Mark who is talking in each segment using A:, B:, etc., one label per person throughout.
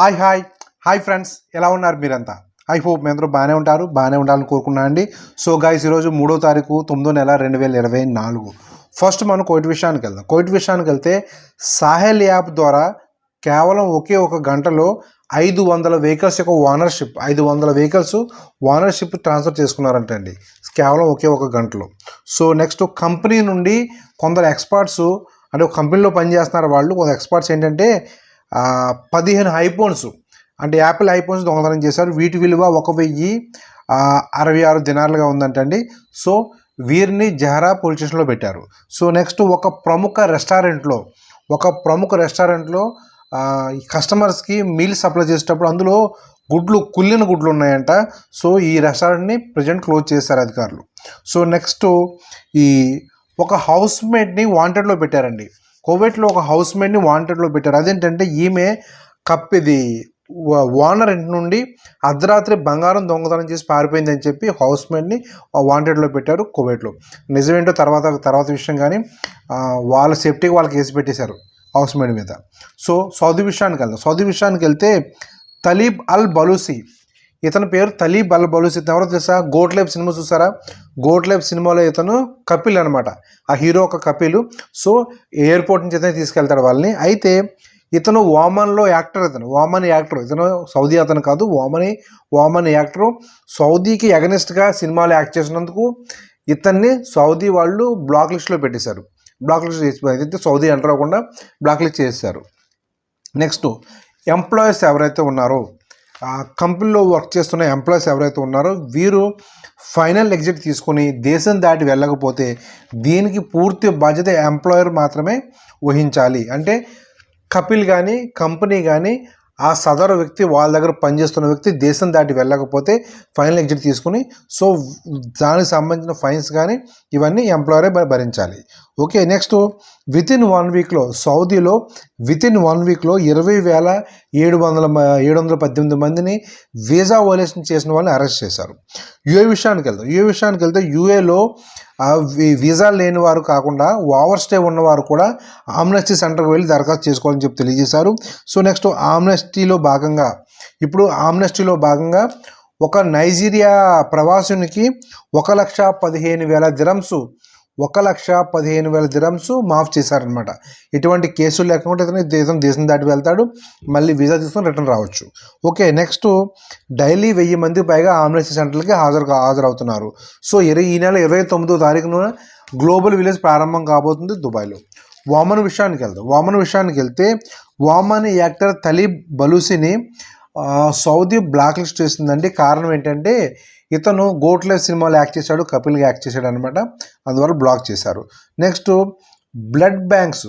A: Hi hi. Hi friends. ఎలా ఉన్నారు మీరంతా? ఐ హోప్ మీ అందరూ బాగానే ఉంటారు బాగానే ఉండాలని కోరుకున్నాను అండి. సో గాయస్ ఈరోజు మూడో తారీఖు తొమ్మిదో నెల రెండు వేల ఇరవై నాలుగు. ఫస్ట్ మనం కోయిట్ విషయానికి వెళ్దాం. కోయిట్ విషయానికి వెళ్తే సాహెల్ యాప్ ద్వారా కేవలం ఒకే ఒక గంటలో ఐదు వందల వెహికల్స్ యొక్క ఓనర్షిప్ ఐదు వందల వెహికల్స్ ఓనర్షిప్ ట్రాన్స్ఫర్ చేసుకున్నారంటండి కేవలం ఒకే ఒక గంటలో. సో నెక్స్ట్ కంపెనీ నుండి కొందరు ఎక్స్పర్ట్స్ అంటే ఒక కంపెనీలో పనిచేస్తున్నారు వాళ్ళు కొందరు ఎక్స్పర్ట్స్ ఏంటంటే పదిహేను ఐఫోన్స్. అంటే యాపిల్ ఐఫోన్స్ దొంగతనం చేశారు. వీటి విలువ ఒక వెయ్యి అరవై ఆరు దినాలుగా ఉందంటండి సో వీరిని జహరా పోలీస్ స్టేషన్లో పెట్టారు. సో నెక్స్ట్ ఒక ప్రముఖ రెస్టారెంట్లో ఒక ప్రముఖ రెస్టారెంట్లో ఈ కస్టమర్స్కి మీల్ సప్లై చేసేటప్పుడు అందులో గుడ్లు కుళ్ళిన గుడ్లు ఉన్నాయంట. సో ఈ రెస్టారెంట్ని ప్రజెంట్ క్లోజ్ చేశారు అధికారులు. సో నెక్స్ట్ ఈ ఒక హౌస్ మేట్ని వాంటెడ్లో పెట్టారండి. కోవిడ్లో ఒక హౌస్ మేడ్ని వాంటెడ్లో పెట్టారు. అదేంటంటే ఈమె కప్ ఇది ఓనర్ ఇంటి నుండి అర్ధరాత్రి బంగారం దొంగతనం చేసి పారిపోయిందని చెప్పి హౌస్ మేడ్ని వాంటెడ్లో పెట్టారు కోవిడ్లో నిజమేంటో తర్వాత తర్వాత విషయం కానీ వాళ్ళ సేఫ్టీకి వాళ్ళకి కేసు పెట్టేశారు హౌస్ మేడ్ మీద. సో సౌదీ విషయానికి వెళ్దాం సౌదీ విషయానికి వెళ్తే తలీబ్ అల్ బలూసి ఇతని పేరు తలీ బల్ బలూసి ఇతను ఎవరో తెలుసా? గోట్లేబ్ సినిమా చూసారా? గోట్లేబ్ సినిమాలో ఇతను కపిల్ అనమాట ఆ హీరో ఒక కపిల్. సో ఎయిర్పోర్ట్ నుంచి ఇతనే తీసుకెళ్తాడు వాళ్ళని. అయితే ఇతను వామన్లో యాక్టర్ ఇతను. వామన్ యాక్టర్. ఇతను సౌదీ అతను కాదు. వామని వామన్ యాక్టర్. సౌదీకి అగనిస్ట్గా సినిమాలు యాక్ట్ చేసినందుకు ఇతన్ని సౌదీ వాళ్ళు బ్లాక్ లిస్ట్లో పెట్టేశారు. బ్లాక్ లిస్ట్ చేసి అయితే సౌదీ ఎంటర్ బ్లాక్ లిస్ట్ చేశారు నెక్స్ట్ ఎంప్లాయీస్ ఎవరైతే ఉన్నారో కంపెనీలో వర్క్ చేస్తున్న ఎంప్లాయీస్ ఎవరైతే ఉన్నారో వీరు ఫైనల్ ఎగ్జిట్ తీసుకొని దేశం దాటి వెళ్ళకపోతే దీనికి పూర్తి బాధ్యత ఎంప్లాయర్ మాత్రమే వహించాలి. అంటే కపిల్ కానీ కంపెనీ కానీ ఆ సదరు వ్యక్తి వాళ్ళ దగ్గర పనిచేస్తున్న వ్యక్తి దేశం దాటి వెళ్ళకపోతే ఫైనల్ ఎగ్జిట్ తీసుకుని సో దానికి సంబంధించిన ఫైన్స్ కానీ ఇవన్నీ ఎంప్లాయరే భరించాలి. Okay next with in one వీక్లో సౌదీలో విత్ ఇన్ వన్ వీక్లో ఇరవై వేల ఏడు వందల ఏడు వందల పద్దెనిమిది మందిని వీసా వోలేషన్ చేసిన వాళ్ళని అరెస్ట్ చేశారు. యుఏ విషయానికి వెళ్తాం యుఏ విషయానికి వెళ్తే యుఏలో వీసా లేని వారు కాకుండా ఓవర్ స్టే ఉన్నవారు కూడా ఆమ్నెస్టీ సెంటర్కి వెళ్ళి దరఖాస్తు చేసుకోవాలని చెప్పి తెలియజేశారు. సో నెక్స్ట్ ఆమ్నెస్టీలో భాగంగా ఇప్పుడు ఆమ్నెస్టీలో భాగంగా ఒక నైజీరియా ప్రవాసునికి ఒక లక్ష పదిహేను వేల దిరమ్స్ ఒక లక్ష పదిహేను వేల దిరమ్స్ మాఫ్ చేశారనమాట ఎటువంటి కేసులు లేకుండా ఇతను దేశం దేశం దాటి వెళ్తాడు మళ్ళీ వీసా తీసుకొని రిటర్న్ రావచ్చు. ఓకే నెక్స్ట్ డైలీ వెయ్యి మంది పైగా ఆంబులెన్స్ సెంటర్లకి హాజరు హాజరవుతున్నారు. సో ఇరవై ఈ నెల ఇరవై తొమ్మిదో తారీఖున గ్లోబల్ విలేజ్ ప్రారంభం కాబోతుంది దుబాయ్లో. వామన్ విషయానికి వెళ్దాం. వామన్ విషయానికి వెళ్తే Oman actor Talib బలూసిని Saudi black list చేసిందండి. కారణం ఏంటంటే ఇతను గోట్లే సినిమాలో యాక్ట్ చేశాడు కపిల్గా యాక్ట్ చేశాడు అనమాట అందువల్ల బ్లాక్ చేశారు. Next blood banks.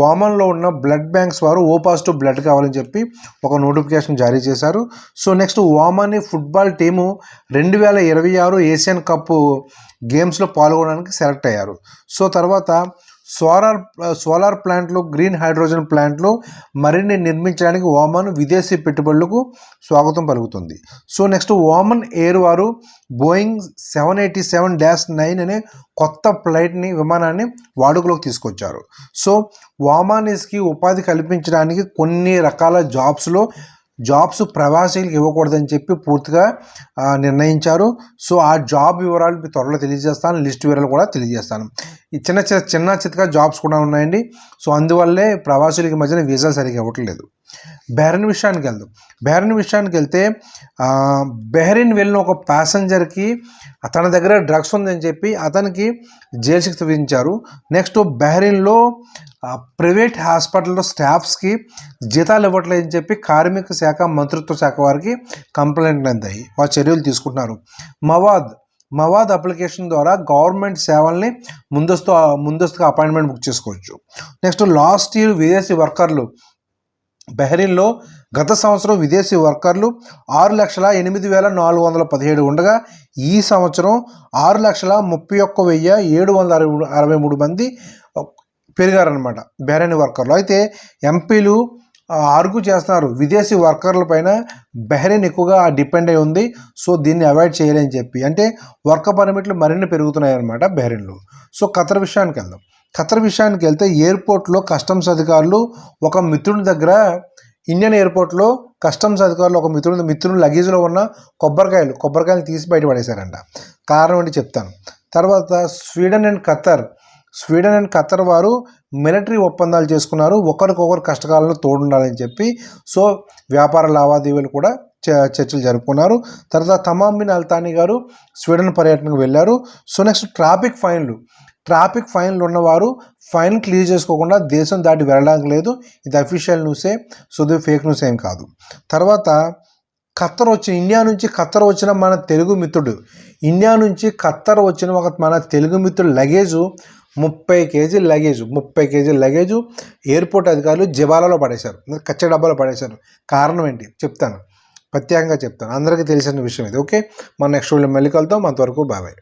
A: వామన్లో ఉన్న బ్లడ్ బ్యాంక్స్ వారు ఓ పాజిటివ్ బ్లడ్ కావాలని చెప్పి ఒక నోటిఫికేషన్ జారీ చేశారు. So next Oman football team రెండు వేల ఇరవై ఆరు ఏషియన్ కప్ గేమ్స్లో పాల్గొనడానికి సెలెక్ట్ అయ్యారు. సో తర్వాత సోలార్ సోలార్ ప్లాంట్లు గ్రీన్ హైడ్రోజన్ ప్లాంట్లు మరిన్ని నిర్మించడానికి ఓమన్ విదేశీ పెట్టుబడులకు స్వాగతం పలుకుతుంది. సో నెక్స్ట్ ఓమన్ ఎయిర్ వారు Boeing seven eighty seven dash nine అనే కొత్త ఫ్లైట్ని విమానాన్ని వాడుకలోకి తీసుకొచ్చారు. సో ఓమానీస్కి ఉపాధి కల్పించడానికి కొన్ని రకాల జాబ్స్లో జాబ్స్ ప్రవాసీలకు ఇవ్వకూడదని చెప్పి పూర్తిగా నిర్ణయించారు. సో ఆ జాబ్ వివరాలు మీ త్వరలో తెలియజేస్తాను లిస్ట్ వివరాలు కూడా తెలియజేస్తాను. ఈ చిన్న చిన్న చిన్న చితక జాబ్స్ కూడా ఉన్నాయండి. సో అందువల్లే ప్రవాసులకి మధ్యన వీసా సరిగా ఇవ్వట్లేదు. బెహ్రెన్ విషయానికి వెళ్దాం. బెహ్రెన్ విషయానికి వెళ్తే ఆ, బెహ్రెన్ వెళ్ళిన ఒక ప్యాసింజర్కి తన దగ్గర డ్రగ్స్ ఉందని చెప్పి అతనికి జైలు శిక్ష విధించారు నెక్స్ట్ బెహ్రెన్లో ప్రైవేట్ హాస్పిటల్లో స్టాఫ్స్కి జీతాలు ఇవ్వట్లేదని చెప్పి కార్మిక శాఖ మంత్రిత్వ శాఖ వారికి కంప్లైంట్లు అందాయి. వారు చర్యలు తీసుకుంటున్నారు. మవాద్ మవాద్ అప్లికేషన్ ద్వారా గవర్నమెంట్ సేవల్ని ముందస్తు ముందస్తుగా అపాయింట్మెంట్ బుక్ చేసుకోవచ్చు. నెక్స్ట్ లాస్ట్ ఇయర్ విదేశీ వర్కర్లు. బెహ్రీన్లో గత సంవత్సరం విదేశీ వర్కర్లు ఆరు లక్షల ఎనిమిది వేల నాలుగు వందల పదిహేడు ఉండగా ఈ సంవత్సరం ఆరు లక్షల ముప్పై ఒక్క వెయ్యి ఏడు వందల అరవై అరవై మూడు మంది పెరిగారనమాట బెహరీన్ వర్కర్లు. అయితే ఎంపీలు ఆర్గ్యూ చేస్తున్నారు. విదేశీ వర్కర్ల పైన బెహ్రెయిన్ ఎక్కువగా డిపెండ్ అయి ఉంది. సో దీన్ని అవాయిడ్ చేయాలని చెప్పి. అంటే వర్క్ పర్మిట్లు మరిన్ని పెరుగుతున్నాయి అనమాట బెహ్రెయిన్లో సో ఖతర్ విషయానికి వెళ్దాం. ఖతర్ విషయానికి వెళ్తే ఎయిర్పోర్ట్లో కస్టమ్స్ అధికారులు ఒక మిత్రుని దగ్గర ఇండియన్ ఎయిర్పోర్ట్లో కస్టమ్స్ అధికారులు ఒక మిత్రుడు మిత్రుడు లగేజ్లో ఉన్న కొబ్బరికాయలు కొబ్బరికాయలు తీసి బయటపడేశారంట కారణం ఏంటి చెప్తాను. తర్వాత Sweden and Qatar Sweden and Qatar వారు మిలిటరీ ఒప్పందాలు చేసుకున్నారు. ఒకరికొకరు కష్టకాలంలో తోడుండాలని చెప్పి సో వ్యాపార లావాదేవీలు కూడా చ- చర్చలు జరుపుకున్నారు. తర్వాత తమామ్ బిన్ అల్తానీ గారు స్వీడన్ పర్యటనకు వెళ్ళారు. సో నెక్స్ట్ ట్రాఫిక్ ఫైన్లు. ట్రాఫిక్ ఫైన్లు ఉన్నవారు ఫైన్ క్లియర్ చేసుకోకుండా దేశం దాటి వెళ్ళడానికి లేదు. ఇది అఫీషియల్ న్యూసే. సో ఇది ఫేక్ న్యూస్ ఏం కాదు. తర్వాత ఖత్తర్ వచ్చిన ఇండియా నుంచి ఖత్తర్ వచ్చిన మన తెలుగు మిత్రుడు. ఇండియా నుంచి ఖత్తర్ వచ్చిన ఒక మన తెలుగు మిత్రుడు లగేజు ముప్పై కేజీ లగేజ్ ముప్పై కేజీ లగేజ్ ఎయిర్పోర్ట్ అధికారులు జబాలలో పడేశారు. కచ్చ డబ్బాలో పడేశారు. కారణం ఏంటి? చెప్తాను. ప్రత్యేకంగా చెప్తాను. అందరికీ తెలిసిన విషయం ఇది. ఓకే? మన నెక్స్ట్ వీడియో మళ్ళీ కలుద్దాం. అంతవరకు బాబాయ్